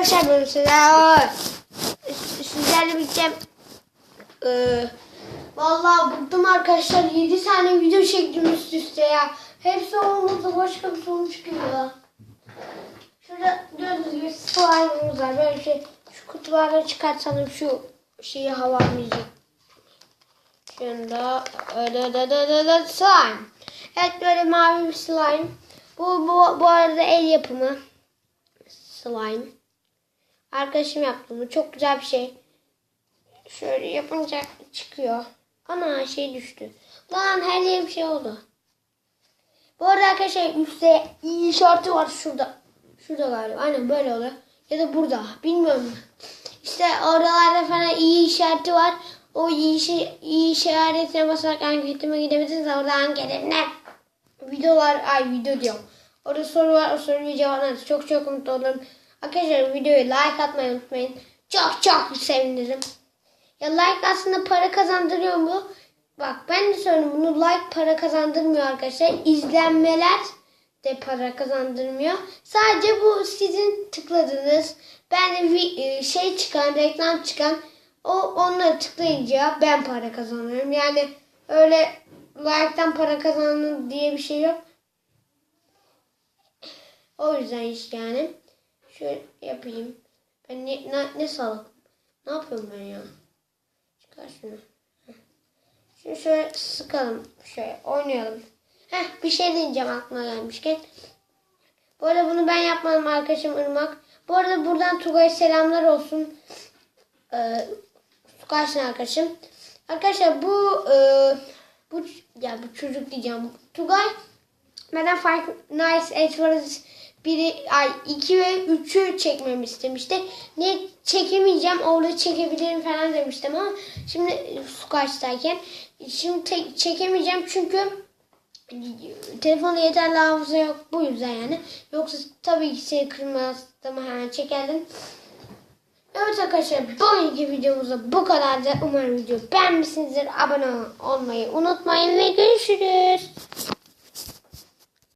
arkadaşlar ben Selam. Sizlerle birlikte eee Vallahi bıktım arkadaşlar. 7 tane video çektim üst üste ya. Hepsi olmadı. Başka bir sonuç geliyor. Şurada gördüğünüz gibi slime'ımız var. Böyle şey. Şu kutulardan çıkartalım şu şeyi havalayacak. Şunda öyle de de de de slime. Evet böyle mavi bir slime. Bu, bu, bu arada el yapımı slime. Arkadaşım yaptı bunu. Çok güzel bir şey. Şöyle yapınca çıkıyor. Ana şey düştü. Lan her yerim şey oldu. Bu arada arkadaşlar üstte i işareti var şurada. Şurada galiba. Aynen böyle oluyor. Ya da burada. Bilmiyorum. İşte oralarda falan iyi işareti var. O iyi, işi, iyi işaretine basarak anketime gidebilirsiniz. Orada anketine videolar, ay video diyorum. Orada soru var. O soruyu cevaplarsanız çok çok mutlu olurum. Arkadaşlar videoyu like atmayı unutmayın. Çok çok sevinirim. Ya like aslında para kazandırıyor mu? Bak ben de söyleyeyim bunu like para kazandırmıyor arkadaşlar. İzlenmeler de para kazandırmıyor. Sadece bu sizin tıkladığınız ben de e, şey çıkan reklam çıkan o onları tıklayınca ben para kazanıyorum. Yani öyle like'tan para kazanın diye bir şey yok. O yüzden işte yani. Şöyle yapayım. Ben ne, ne, ne salak. Ne yapıyorum ben ya? Çıkar şunu. Şunu şöyle sıkalım. Şöyle oynayalım. Heh bir şey diyeceğim aklıma gelmişken. Bu arada bunu ben yapmadım arkadaşım Irmak. Bu arada buradan Tugay selamlar olsun. Ee, Tugay'sın arkadaşım. Arkadaşlar bu e, bu ya bu çocuk diyeceğim. Tugay benden Five Nights at Freddy's biri ay 2 ve 3'ü çekmemi istemişti. Ne çekemeyeceğim orada çekebilirim falan demiştim ama şimdi su kaçtayken şimdi tek çekemeyeceğim çünkü telefonda yeterli hafıza yok bu yüzden yani. Yoksa tabii ki seni kırmazdım hemen çekerdim. Evet arkadaşlar bugünkü videomuzda bu kadardı. Umarım video beğenmişsinizdir. Abone olmayı unutmayın ve görüşürüz.